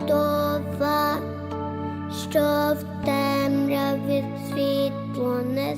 Чудова, що в темряві світло не